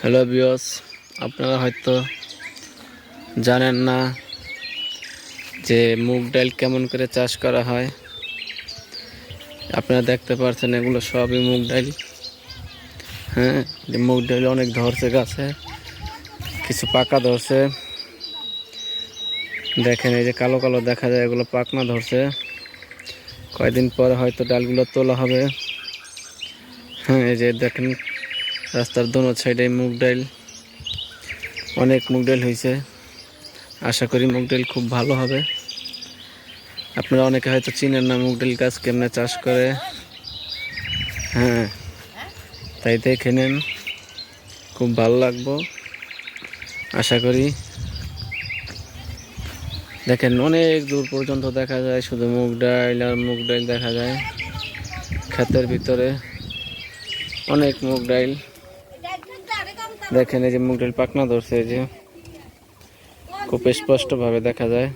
Hello বিয়স আপনারা হয়তো জানেন না যে মুগ ডাল কেমন করে চাষ করা হয়। আপনারা দেখতে পাচ্ছেন এগুলো সবই মুগ ডাল। হ্যাঁ যে মুগ ডাল অনেক ধরছে গাছে, কিছু পাকা ধরছে। দেখেন এই যে কালো কালো দেখা যায়, এগুলো পাকনা ধরছে। কয়দিন পরে হয়তো ডালগুলো তোলা হবে। হ্যাঁ এই যে দেখেন রাস্তার দোনো সাইডে মুগ ডাইল। অনেক মুগ ডাল হয়েছে আশা করি মুগ ডাইল খুব ভালো হবে। আপনারা অনেকে হয়তো চিনেন না মুগ ডাইল গাছ কেমনে চাষ করে। হ্যাঁ তাই দেখে নেন। খুব ভালো লাগবো। আশা করি দেখেন অনেক দূর পর্যন্ত দেখা যায়, শুধু মুগ ডাইল আর মুগ ডাইল দেখা যায়। ক্ষেতের ভিতরে অনেক মুগ ডাল দেখেন এই যে মুগ ডাল পাকনা ধরছে এই যে খুব স্পষ্টভাবে দেখা যায়।